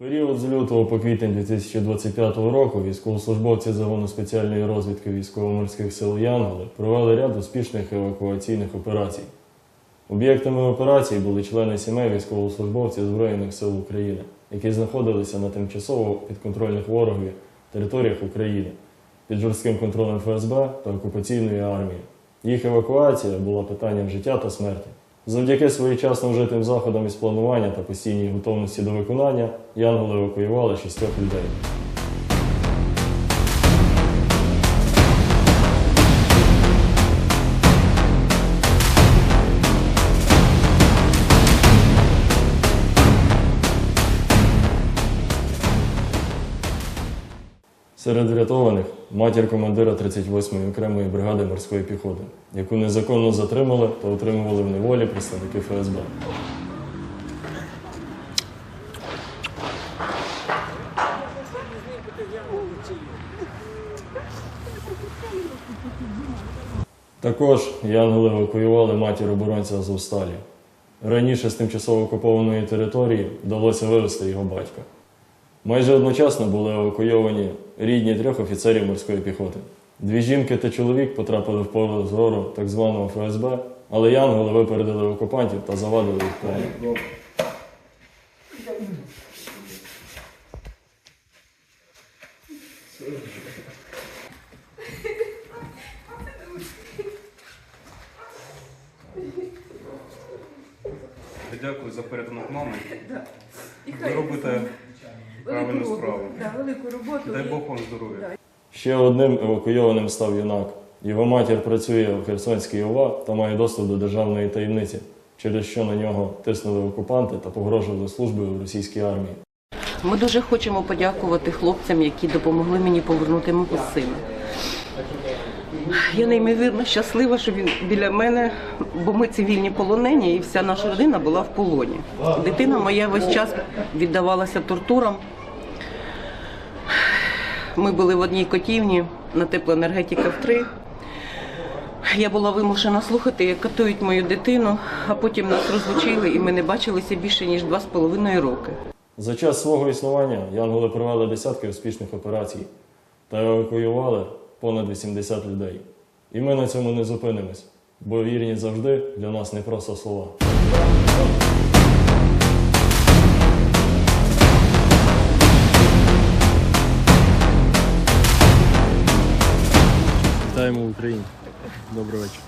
Період з лютого по квітень 2025 року військовослужбовці загону спеціальної розвідки військово-морських сил Янголи провели ряд успішних евакуаційних операцій. Об'єктами операцій були члени сімей військовослужбовців Збройних сил України, які знаходилися на тимчасово підконтрольних ворогові територіях України під жорстким контролем ФСБ та окупаційної армії. Їх евакуація була питанням життя та смерті. Завдяки своєчасно вжитим заходам із планування та постійній готовності до виконання янголи евакуювали шістьох людей. Серед врятованих матір командира 38-ї окремої бригади морської піхоти, яку незаконно затримали та утримували в неволі представники ФСБ. Також янголи евакуювали матір оборонця Азовсталі. Раніше з тимчасово окупованої території вдалося вивезти його батька. Майже одночасно були евакуйовані рідні трьох офіцерів морської піхоти. Дві жінки та чоловік потрапили в поле зору так званого ФСБ, але янголи випередили окупантів та завадили їх плану. Дякую за порятунок мами. Ви робите правильну велику справу. роботу. Да, велику роботу. Дай Бог вам здоров'я. Ще одним евакуйованим став юнак. Його матір працює в Херсонській ОВА та має доступ до державної таємниці, через що на нього тиснули окупанти та погрожували службою в російській армії. Ми дуже хочемо подякувати хлопцям, які допомогли мені повернути мого сина. Я неймовірно щаслива, що він біля мене, бо ми цивільні полонені, і вся наша родина була в полоні. Дитина моя весь час віддавалася тортурам. Ми були в одній котівні на теплоенергетика в 3. Я була вимушена слухати, як катують мою дитину, а потім нас розлучили, і ми не бачилися більше ніж два з половиною роки. За час свого існування янголи провели десятки успішних операцій та евакуювали понад 80 людей. І ми на цьому не зупинимось, бо вірність завжди для нас не просто слова. Вітаємо в Україні. Добрий вечір.